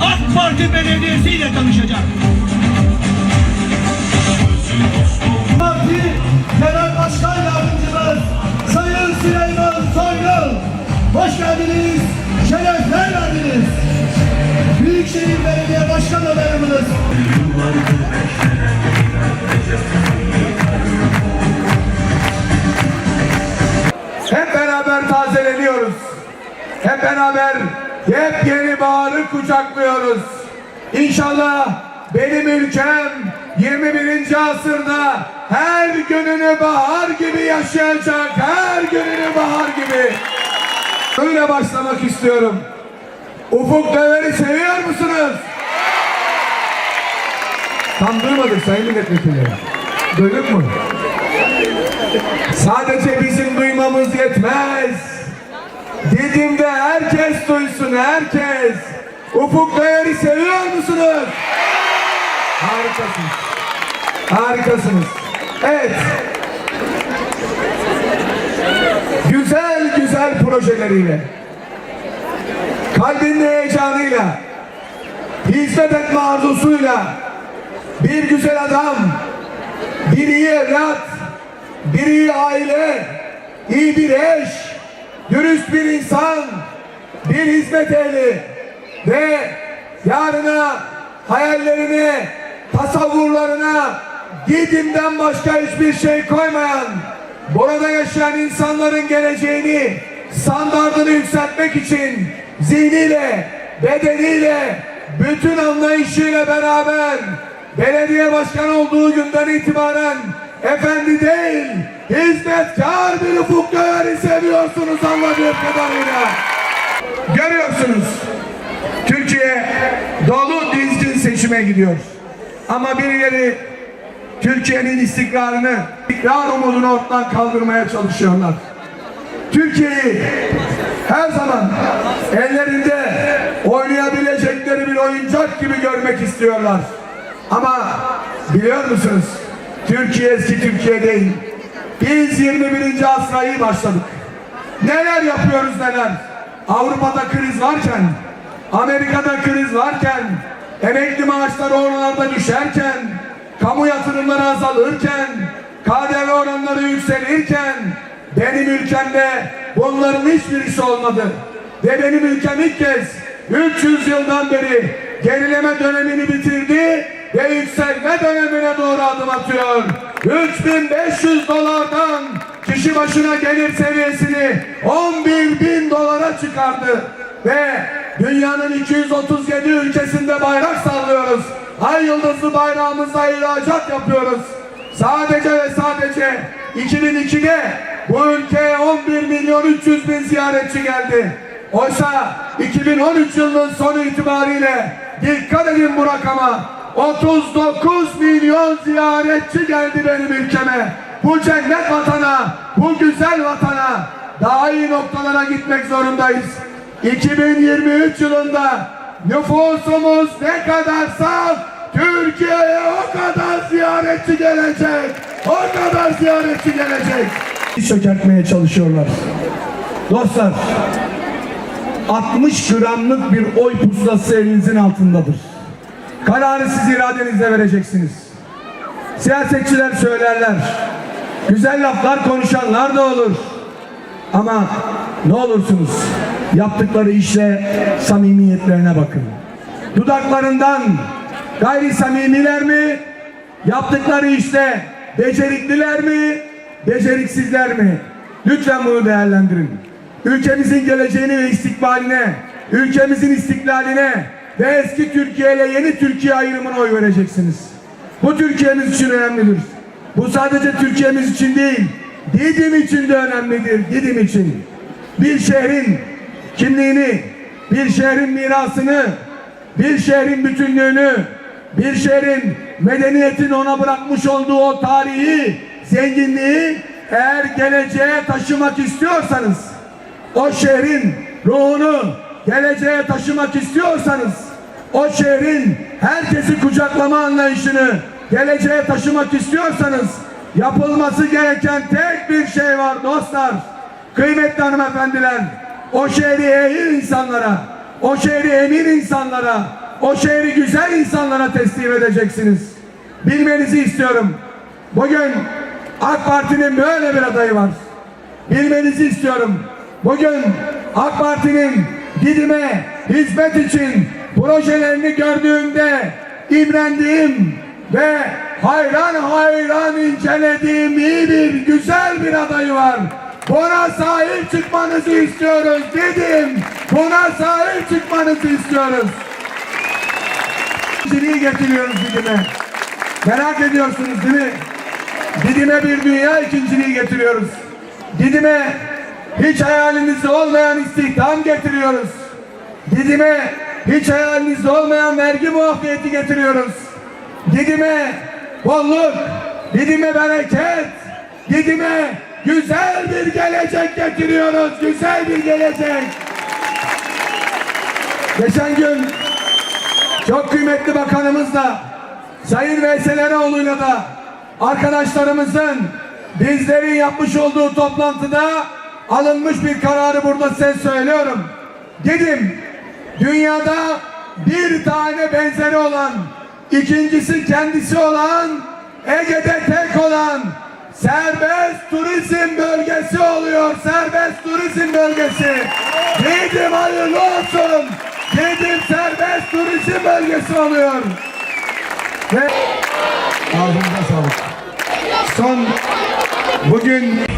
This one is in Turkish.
AK Parti Belediyesi ile tanışacak. Parti Genel Başkan Yardımcımız Sayın Süleyman Soylu. Hoş geldiniz, şerefler verdiniz. Büyükşehir Belediye Başkan adayımız. Hep beraber tazeleniyoruz. Hep beraber yepyeni baharı kucaklıyoruz. İnşallah benim ülkem 21. asırda her gününü bahar gibi yaşayacak. Her gününü bahar gibi. Öyle başlamak istiyorum. Ufuk Döver'i seviyor musunuz? Tam duymadık sayın milletvekili. Duyduk mu? Sadece bizim duymamız yetmez. Didim'de herkes duysun, herkes. Ufuk Değer'i seviyor musunuz? Harikasınız. Harikasınız. Evet. Güzel güzel projeleriyle, kalbinin heyecanıyla, hizmet etme arzusuyla, bir güzel adam, bir iyi evlat, bir iyi aile, iyi bir eş, dürüst bir insan, bir hizmet ehli ve yarına, hayallerine, tasavvurlarına Didim'den başka hiçbir şey koymayan, burada yaşayan insanların geleceğini, standartını yükseltmek için zihniyle, bedeniyle, bütün anlayışıyla beraber belediye başkanı olduğu günden itibaren efendi değil, hizmetkar bir ufuk Göğer'i seviyorsunuz anladığım kadarıyla. Görüyorsunuz, Türkiye dolu dizgin seçime gidiyor. Ama birileri Türkiye'nin istikrarını, istikrar umudunu ortadan kaldırmaya çalışıyorlar. Türkiye'yi her zaman ellerinde oynayabilecekleri bir oyuncak gibi görmek istiyorlar. Ama biliyor musunuz? Türkiye eski Türkiye değil. Biz 21. asra iyi başladık. Neler yapıyoruz neler? Avrupa'da kriz varken, Amerika'da kriz varken, emekli maaşları oralarda düşerken, kamu yatırımları azalırken, KDV oranları yükselirken, benim ülkemde bunların hiçbirisi olmadı. Ve benim ülkem ilk kez 300 yıldan beri gerileme dönemini bitirdi ve yükselme dönemine doğru adım atıyor. 3500 dolardan kişi başına gelir seviyesini 11 bin dolara çıkardı. Ve dünyanın 237 ülkesinde bayrak sallıyoruz. Ay yıldızlı bayrağımızla ihracat yapıyoruz. Sadece ve sadece 2002'de bu ülkeye 11 milyon 300 bin ziyaretçi geldi. Oysa 2013 yılının sonu itibariyle dikkat edin bu rakama 39 milyon ziyaretçi geldi benim ülkeme. Bu cennet vatana, bu güzel vatana daha iyi noktalara gitmek zorundayız. 2023 yılında nüfusumuz ne kadarsa Türkiye'ye o kadar ziyaretçi gelecek. O kadar ziyaretçi gelecek. Çökertmeye çalışıyorlar. Dostlar 60 gramlık bir oy pusulası elinizin altındadır. Kararı siz iradenizle vereceksiniz. Siyasetçiler söylerler. Güzel laflar konuşanlar da olur. Ama ne olursunuz yaptıkları işle samimiyetlerine bakın. Dudaklarından gayri samimiler mi? Yaptıkları işte becerikliler mi? Beceriksizler mi? Lütfen bunu değerlendirin. Ülkemizin geleceğini ve istikbaline, ülkemizin istiklaline ve eski Türkiye ile yeni Türkiye ayrımına oy vereceksiniz. Bu Türkiye'miz için önemlidir. Bu sadece Türkiye'miz için değil, Didim için de önemlidir, Didim için. Bir şehrin kimliğini, bir şehrin mirasını, bir şehrin bütünlüğünü, bir şehrin medeniyetin ona bırakmış olduğu o tarihi zenginliği eğer geleceğe taşımak istiyorsanız, o şehrin ruhunu geleceğe taşımak istiyorsanız, o şehrin herkesi kucaklama anlayışını geleceğe taşımak istiyorsanız, yapılması gereken tek bir şey var dostlar. Kıymetli hanımefendiler, o şehri ehil insanlara, o şehri emin insanlara, o şehri güzel insanlara teslim edeceksiniz. Bilmenizi istiyorum. Bugün AK Parti'nin böyle bir adayı var. Bilmenizi istiyorum. Bugün AK Parti'nin Didim'e hizmet için projelerini gördüğümde imrendiğim ve hayran hayran incelediğim iyi bir güzel bir adayı var. Buna sahip çıkmanızı istiyoruz dedim. Buna sahip çıkmanızı istiyoruz. İkinciliği getiriyoruz Didim'e. Merak ediyorsunuz değil mi? Didim'e bir dünya ikinciliği getiriyoruz. Didim'e hiç hayalinizde olmayan istihdam getiriyoruz. Didim'e hiç hayalinizde olmayan vergi muafiyeti getiriyoruz. Didim'e bolluk, Didim'e bereket, Didim'e güzel bir gelecek getiriyoruz. Güzel bir gelecek. Geçen gün çok kıymetli bakanımızla Sayın Veysel Eroğlu'yla da arkadaşlarımızın bizlerin yapmış olduğu toplantıda alınmış bir kararı burada size söylüyorum. Dedim dünyada bir tane benzeri olan ikincisi kendisi olan Ege'de tek olan serbest turizm bölgesi oluyor. Serbest turizm bölgesi. Dedim hayırlı olsun. Dedim serbest turizm bölgesi oluyor. Ve ağzınıza sağlık. Son bugün